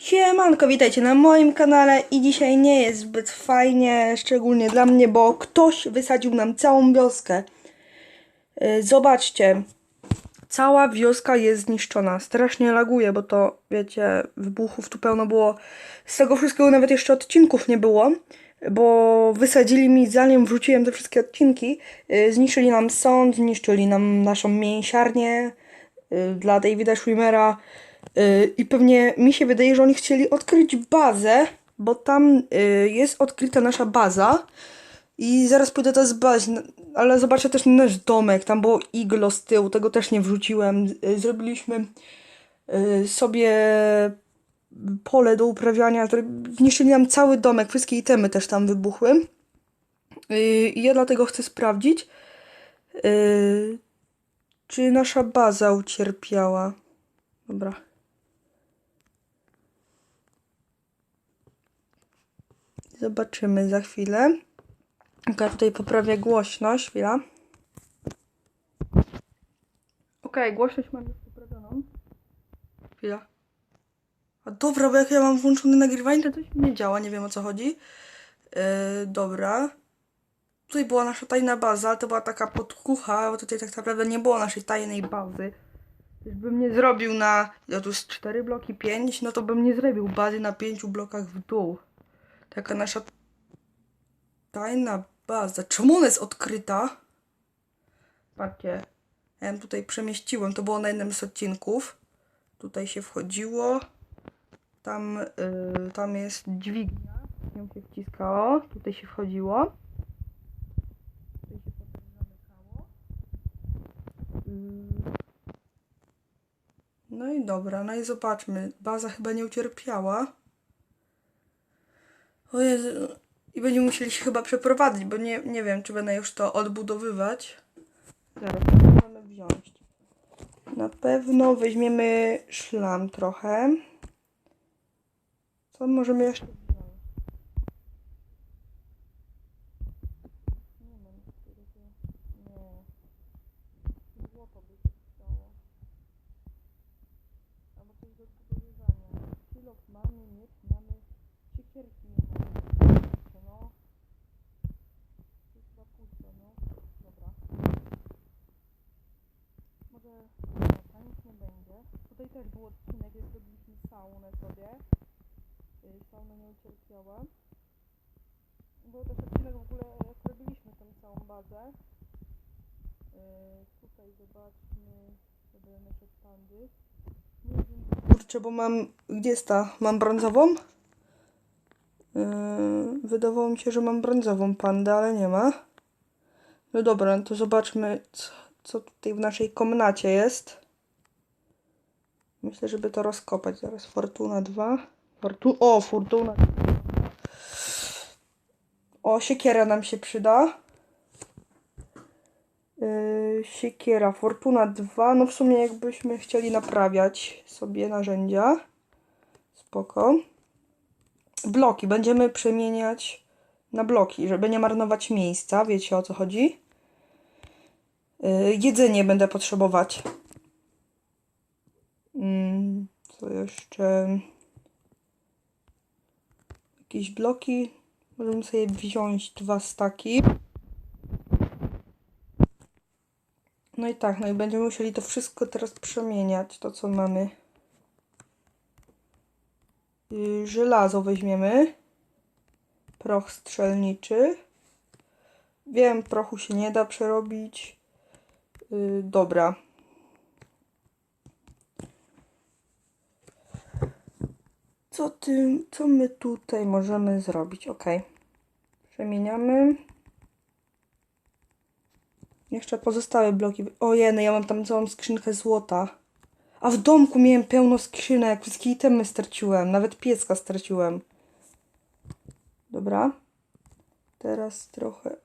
Siemanko, witajcie na moim kanale i dzisiaj nie jest zbyt fajnie, szczególnie dla mnie, bo ktoś wysadził nam całą wioskę. Yy, Zobaczcie, cała wioska jest zniszczona, strasznie laguje, bo to, wiecie, wybuchów tu pełno było. Z tego wszystkiego nawet jeszcze odcinków nie było, bo wysadzili mi, zanim wrzuciłem te wszystkie odcinki, yy, zniszczyli nam sąd, zniszczyli nam naszą mięsiarnię, y, dla Davida Schwimmera y, i pewnie mi się wydaje, że oni chcieli odkryć bazę, bo tam y, jest odkryta nasza baza i zaraz pójdę to zbadać, ale zobaczę też nasz domek, tam było iglo z tyłu, tego też nie wrzuciłem. Y, Zrobiliśmy y, sobie pole do uprawiania, zniszczyli nam cały domek, wszystkie itemy też tam wybuchły. Y, I ja dlatego chcę sprawdzić, y, czy nasza baza ucierpiała. Dobra. Zobaczymy za chwilę. Ok, tutaj poprawię głośność. Chwila. Ok, głośność mam już poprawioną. Chwila. A dobra, bo jak ja mam włączone nagrywanie, to coś nie działa. Nie wiem o co chodzi. Yy, dobra. Tutaj była nasza tajna baza, ale to była taka podkucha, bo tutaj tak naprawdę nie było naszej tajnej bazy. Bym nie zrobił na. Ja tu jest 4 bloki, 5, no to bym nie zrobił bazy na 5 blokach w dół. Taka nasza tajna baza. Czemu ona jest odkryta? Patrzcie. Ja ją tutaj przemieściłem. To było na jednym z odcinków. Tutaj się wchodziło. Tam, y, tam jest dźwignia. Ją się wciskało. Tutaj się wchodziło. Tutaj się potem zamykało. Y, No i dobra, no i zobaczmy. Baza chyba nie ucierpiała. O Jezu. I będziemy musieli się chyba przeprowadzić, bo nie, nie wiem, czy będę już to odbudowywać. Zaraz, co możemy wziąć? Na pewno weźmiemy szlam trochę. Co możemy jeszcze wziąć? Nie mam którego. Nie. Złoto by się chciało. Albo coś do odbudowywania. Kilok mamy, miecz mamy, siekierki nie mamy. No. To jest chyba pusto, no. Dobra. Może nie, tam nic nie będzie. Tutaj też był odcinek, jak zrobiliśmy saunę sobie. Yy, Sauna nie ucierpiała. Był też odcinek w ogóle, jak robiliśmy tą całą bazę. Yy, tutaj zobaczmy sobie nasze pandy. Kurczę, bo mam. Gdzie jest ta? Mam brązową? Yy, wydawało mi się, że mam brązową pandę, ale nie ma. No dobra, no to zobaczmy, co, co tutaj w naszej komnacie jest. Myślę, żeby to rozkopać. Zaraz Fortuna 2. Fortu o, Fortuna. O, siekiera nam się przyda. Yy, siekiera, Fortuna 2. No w sumie jakbyśmy chcieli naprawiać sobie narzędzia. Spoko. Bloki będziemy przemieniać na bloki, żeby nie marnować miejsca. Wiecie o co chodzi? Yy, jedzenie będę potrzebować. Mm, co jeszcze? Jakieś bloki. Możemy sobie wziąć dwa staki. No i tak, no i będziemy musieli to wszystko teraz przemieniać, to co mamy. Yy, żelazo weźmiemy. Proch strzelniczy. Wiem, prochu się nie da przerobić. Yy, dobra. Co ty, co my tutaj możemy zrobić? Ok. Przemieniamy. Jeszcze pozostałe bloki. Ojej, ja mam tam całą skrzynkę złota. A w domku miałem pełno skrzynek, wszystkie itemy straciłem, nawet pieska straciłem. Dobra. Teraz trochę...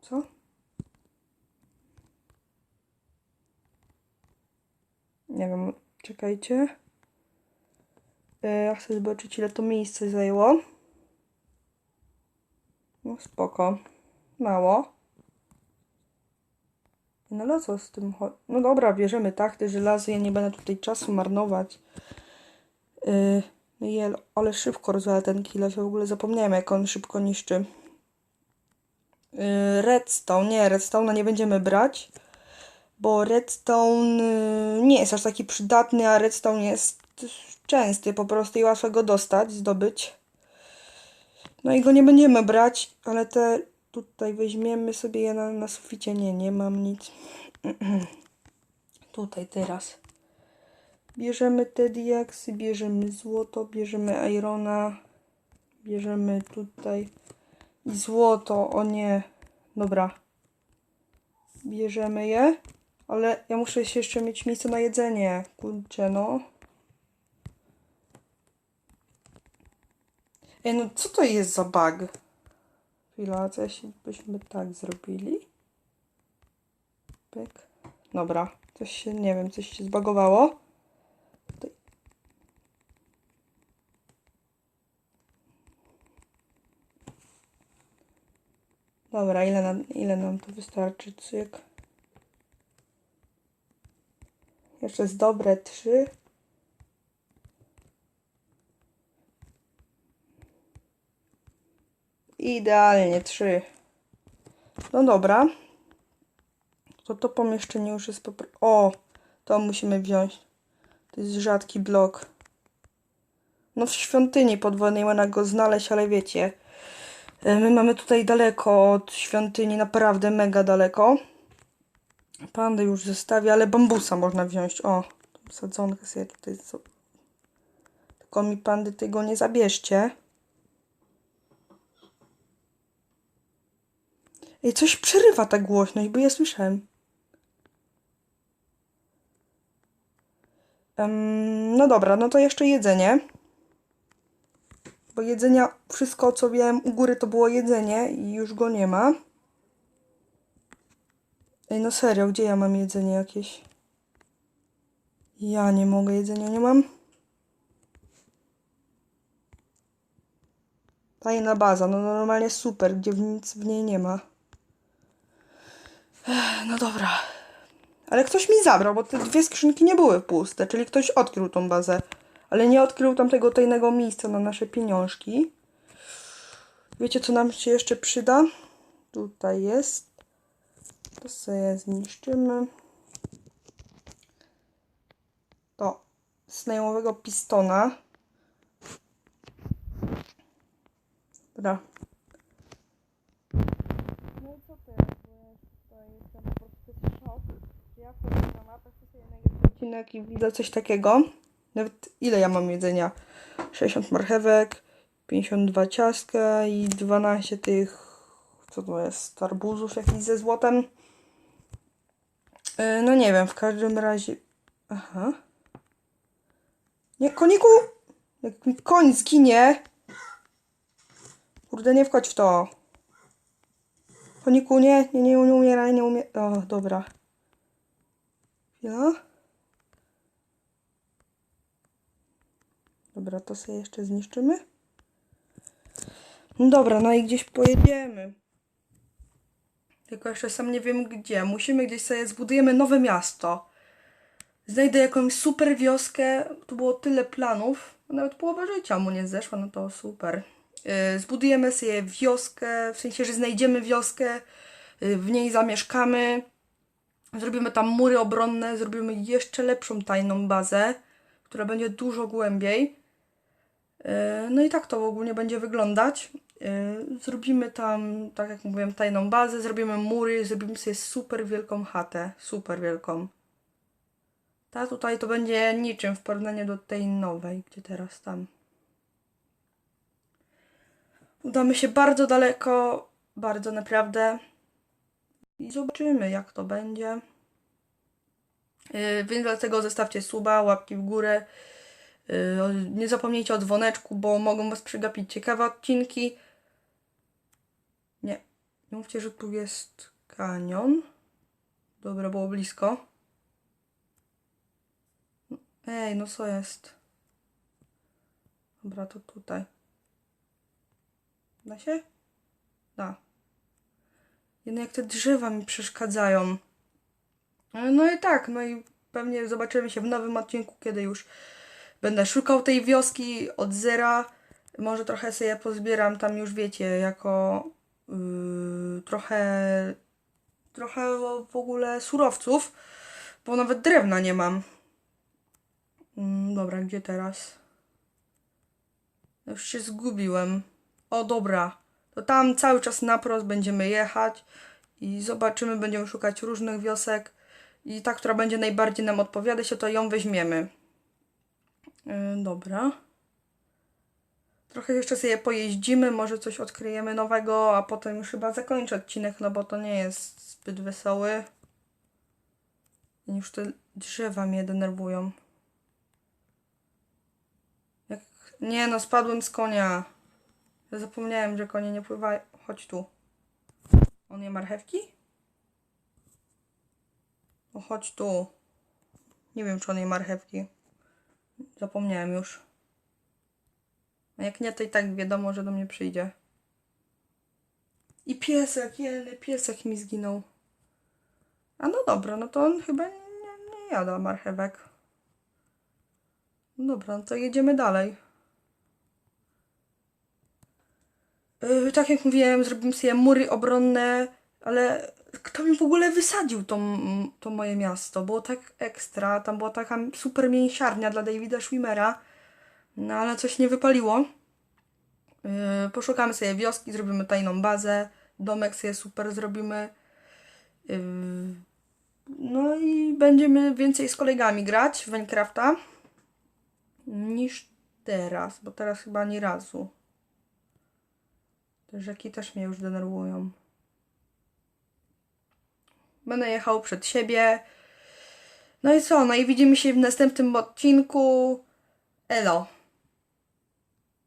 Co? Nie wiem, czekajcie. E, Ja chcę zobaczyć, ile to miejsce zajęło. No spoko. Mało. No ale co z tym chodzi? No dobra, bierzemy tak, te żelazo, ja nie będę tutaj czasu marnować. Yy, no jel, ale szybko rozwala ten kilo, ja w ogóle zapomniałem jak on szybko niszczy. Yy, redstone, nie, redstone nie będziemy brać, bo redstone yy, nie jest aż taki przydatny, a redstone jest częsty po prostu i łatwo go dostać, zdobyć. No i go nie będziemy brać, ale te tutaj weźmiemy sobie je na, na suficie. Nie, nie mam nic. tutaj teraz. Bierzemy te diaksy, bierzemy złoto, bierzemy irona, bierzemy tutaj i złoto, o nie, dobra. Bierzemy je, ale ja muszę jeszcze mieć miejsce na jedzenie, kurczę no. Ej, no co to jest za bug? Chwila, co jeśli byśmy tak zrobili? Pyk. Dobra, coś się, nie wiem, coś się zbagowało. Dobra, ile nam, ile nam to wystarczy? Cyk. Jeszcze jest dobre trzy. Idealnie, trzy. No dobra. To to pomieszczenie już jest po... O! To musimy wziąć. To jest rzadki blok. No w świątyni podwodnej można go znaleźć, ale wiecie. e, My mamy tutaj daleko od świątyni, naprawdę mega daleko. Pandę już zostawię, ale bambusa można wziąć. O, sadzonkę sobie tutaj. Tylko mi pandy tego nie zabierzcie. Coś przerywa ta głośność, bo ja słyszałem. Em, no dobra, no to jeszcze jedzenie. Bo jedzenia, wszystko co miałem u góry to było jedzenie i już go nie ma. Ej, no serio, gdzie ja mam jedzenie jakieś? Ja nie mogę, jedzenia nie mam. Tajna baza, no normalnie super, gdzie w nic w niej nie ma. No dobra. Ale ktoś mi zabrał, bo te dwie skrzynki nie były puste, czyli ktoś odkrył tą bazę. Ale nie odkrył tam tego tajnego miejsca na nasze pieniążki. Wiecie, co nam się jeszcze przyda? Tutaj jest. To sobie zniszczymy. To z najmowego pistona. Dobra. No i co teraz? Bo ja tutaj jestem po prostu w szok. Odcinek i widzę coś takiego. Nawet ile ja mam jedzenia? 60 marchewek, 52 ciastka i 12 tych, co to jest, arbuzów jakichś ze złotem. Yy, no nie wiem, w każdym razie... Aha. Nie, koniku! Jak mi koń zginie! Kurde, nie wchodź w to. Koniku, nie, nie, nie, nie umieraj, nie umieraj. O, dobra. Chwila. Dobra, to sobie jeszcze zniszczymy. No dobra, no i gdzieś pojedziemy. Tylko jeszcze sam nie wiem gdzie. Musimy gdzieś sobie zbudujemy nowe miasto. Znajdę jakąś super wioskę. Tu było tyle planów. Nawet połowa życia mu nie zeszła, no to super. Yy, zbudujemy sobie wioskę, w sensie, że znajdziemy wioskę, yy, w niej zamieszkamy. Zrobimy tam mury obronne, zrobimy jeszcze lepszą tajną bazę, która będzie dużo głębiej. Yy, No i tak to ogólnie będzie wyglądać. Yy, Zrobimy tam, tak jak mówiłem, tajną bazę, zrobimy mury, zrobimy sobie super wielką chatę, super wielką. Ta tutaj to będzie niczym w porównaniu do tej nowej, gdzie teraz tam. Udamy się bardzo daleko, bardzo naprawdę. I zobaczymy, jak to będzie. Yy, Więc dlatego zostawcie suba, łapki w górę. Yy, Nie zapomnijcie o dzwoneczku, bo mogą Was przegapić ciekawe odcinki. Nie, nie mówcie, że tu jest kanion. Dobra, było blisko. No, Ej, no co jest? Dobra, to tutaj. Da się? Da. Jednak jak te drzewa mi przeszkadzają. E, No i tak, no i pewnie zobaczymy się w nowym odcinku, kiedy już Będę szukał tej wioski od zera. Może trochę sobie pozbieram tam już wiecie, jako yy, trochę trochę w ogóle surowców, bo nawet drewna nie mam. Mm, dobra, gdzie teraz? Już się zgubiłem. O, dobra. To tam cały czas naprost będziemy jechać i zobaczymy, będziemy szukać różnych wiosek i ta, która będzie najbardziej nam odpowiadać, to ją weźmiemy. Yy, dobra. Trochę jeszcze sobie pojeździmy, może coś odkryjemy nowego, a potem już chyba zakończę odcinek, no bo to nie jest zbyt wesoły. Już te drzewa mnie denerwują. Jak... Nie no, spadłem z konia. Zapomniałem, że konie nie pływają. Chodź tu. On je marchewki? No chodź tu. Nie wiem, czy on je marchewki. Zapomniałem już. A jak nie, to i tak wiadomo, że do mnie przyjdzie. I piesek, jelny piesek mi zginął. A no dobra, no to on chyba nie, nie, nie jada marchewek. No dobra, no to jedziemy dalej. Yy, tak jak mówiłem, zrobimy sobie mury obronne, ale kto mi w ogóle wysadził to, to moje miasto? Było tak ekstra, tam była taka super mięsiarnia dla Davida Schwimmera, no ale coś nie wypaliło. Yy, poszukamy sobie wioski, zrobimy tajną bazę, domek sobie super zrobimy. Yy, no i będziemy więcej z kolegami grać w Minecrafta niż teraz, bo teraz chyba ani razu. Te rzeki też mnie już denerwują. Będę jechał przed siebie. No i co? No i widzimy się w następnym odcinku. Elo.